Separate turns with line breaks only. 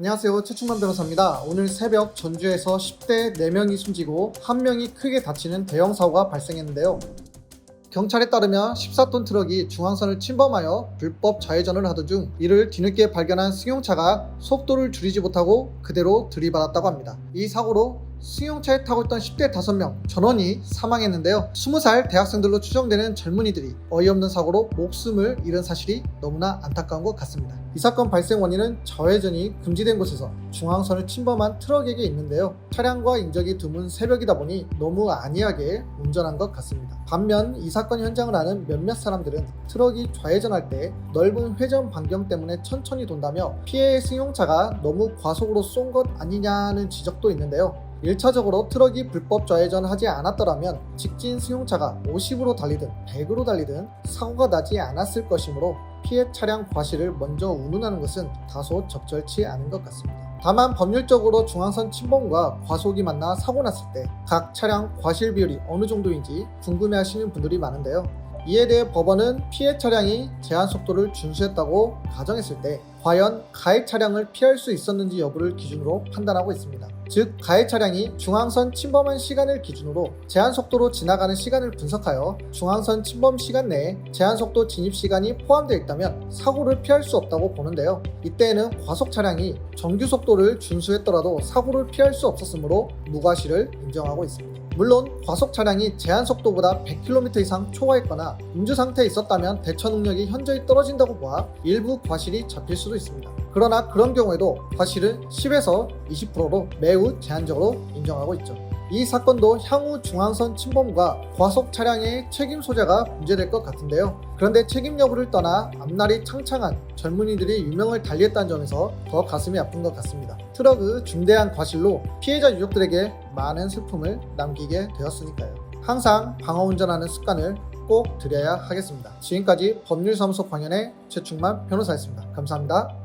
안녕하세요. 최충만 변호사입니다. 오늘 새벽 전주에서 10대 4명이 숨지고 1명이 크게 다치는 대형 사고가 발생했는데요. 경찰에 따르면 14톤 트럭이 중앙선을 침범하여 불법 좌회전을 하던 중 이를 뒤늦게 발견한 승용차가 속도를 줄이지 못하고 그대로 들이받았다고 합니다. 이 사고로 승용차에 타고 있던 10대 5명 전원이 사망했는데요. 20살 대학생들로 추정되는 젊은이들이 어이없는 사고로 목숨을 잃은 사실이 너무나 안타까운 것 같습니다. 이 사건 발생 원인은 좌회전이 금지된 곳에서 중앙선을 침범한 트럭에게 있는데요. 차량과 인적이 드문 새벽이다 보니 너무 안이하게 운전한 것 같습니다. 반면 이 사건 현장을 아는 몇몇 사람들은 트럭이 좌회전할 때 넓은 회전 반경 때문에 천천히 돈다며 피해의 승용차가 너무 과속으로 쏜 것 아니냐는 지적도 있는데요. 1차적으로 트럭이 불법 좌회전하지 않았더라면 직진 승용차가 50으로 달리든 100으로 달리든 사고가 나지 않았을 것이므로 피해 차량 과실을 먼저 운운하는 것은 다소 적절치 않은 것 같습니다. 다만 법률적으로 중앙선 침범과 과속이 만나 사고 났을 때 각 차량 과실 비율이 어느 정도인지 궁금해하시는 분들이 많은데요. 이에 대해 법원은 피해 차량이 제한 속도를 준수했다고 가정했을 때 과연 가해 차량을 피할 수 있었는지 여부를 기준으로 판단하고 있습니다. 즉 가해 차량이 중앙선 침범한 시간을 기준으로 제한 속도로 지나가는 시간을 분석하여 중앙선 침범 시간 내에 제한 속도 진입 시간이 포함되어 있다면 사고를 피할 수 없다고 보는데요. 이때에는 과속 차량이 정규 속도를 준수했더라도 사고를 피할 수 없었으므로 무과실을 인정하고 있습니다. 물론 과속 차량이 제한 속도보다 100km 이상 초과했거나 음주 상태에 있었다면 대처 능력이 현저히 떨어진다고 보아 일부 과실이 잡힐 수도 있습니다. 그러나 그런 경우에도 과실은 10에서 20%로 매우 제한적으로 인정하고 있죠. 이 사건도 향후 중앙선 침범과 과속 차량의 책임 소재가 문제될 것 같은데요. 그런데 책임 여부를 떠나 앞날이 창창한 젊은이들이 유명을 달리했다는 점에서 더 가슴이 아픈 것 같습니다. 트럭의 중대한 과실로 피해자 유족들에게 많은 슬픔을 남기게 되었으니까요. 항상 방어 운전하는 습관을 꼭 들여야 하겠습니다. 지금까지 법률사무소 광연의 최충만 변호사였습니다. 감사합니다.